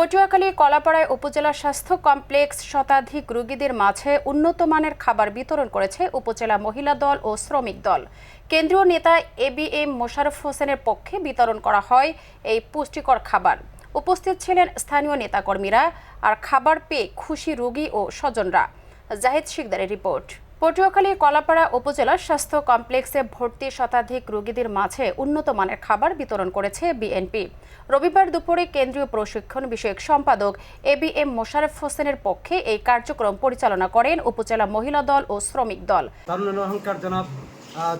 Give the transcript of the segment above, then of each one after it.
পটুয়াখালী কলাপাড়ায় উপজেলা স্বাস্থ্য কমপ্লেক্স শতাধিক রোগীদের মাঝে উন্নত মানের খাবার বিতরণ করেছে উপজেলা মহিলা দল ও শ্রমিক দল। কেন্দ্রীয় নেতা এ বি এম মোশাররফ হোসেনের পক্ষে বিতরণ করা হয় এই পুষ্টিকর খাবার। উপস্থিত ছিলেন স্থানীয় নেতাকর্মীরা আর খাবার পেয়ে খুশি রোগী ও স্বজনরা। জাহিদ শিকদারের রিপোর্ট। পটুয়াখালী কলাপাড়া উপজেলা স্বাস্থ্য কমপ্লেক্সে ভর্তি শতাধিক রোগীদের মাঝে উন্নত মানের খাবার বিতরণ করেছে বিএনপি। রবিবার দুপুরে কেন্দ্রীয় প্রশিক্ষণ বিষয়ক সম্পাদক এ বি এম মোশাররফ হোসেনের পক্ষে এই কার্যক্রম পরিচালনা করেন উপজেলা মহিলা দল ও শ্রমিক দল।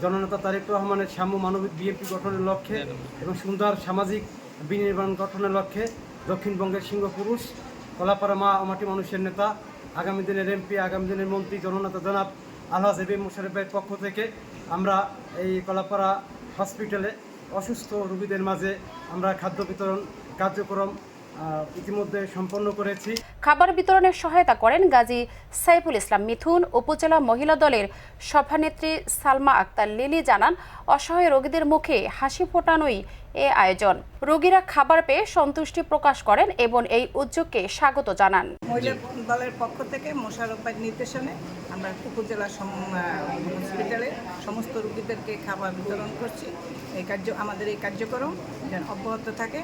জননেতা তারেক রহমানের সাম্য মানবিক বিএনপি গঠনের লক্ষ্যে এবং সুন্দর সামাজিক বিনির্মাণ গঠনের লক্ষ্যে দক্ষিণবঙ্গের সিংহপুরুষ, কলাপাড়া মা মাটি মানুষের নেতা, আগামী দিনের এমপি, আগামী দিনের মন্ত্রী, জননেতা জনাব আলহাজ এবি মুশারফের পক্ষ থেকে আমরা এই কলাপাড়া হসপিটালে অসুস্থ রোগীদের মাঝে আমরা খাদ্য বিতরণ কার্যক্রম ইতিমধ্যে সম্পন্ন করেছি। খাবার বিতরণের সহায়তা করেন গাজী সাইফুল ইসলাম মিথুন উপজেলা মহিলা দলের সভানেত্রী সালমা আক্তার লিলি জানান অসহায় রোগীদের মুখে হাসি ফোটানোই এ আয়োজন। রোগীরা খাবার পেয়ে সন্তুষ্টি প্রকাশ করেন এবং এই উদ্যোগকে স্বাগত জানান। মহিলা দলের পক্ষ থেকে নির্দেশনে আমরা উপজেলা হসপিটালে সমস্ত রোগীদেরকে খাবার বিতরণ করছি। এই কার্য আমাদের এই কার্যক্রম যেন অব্যাহত থাকে।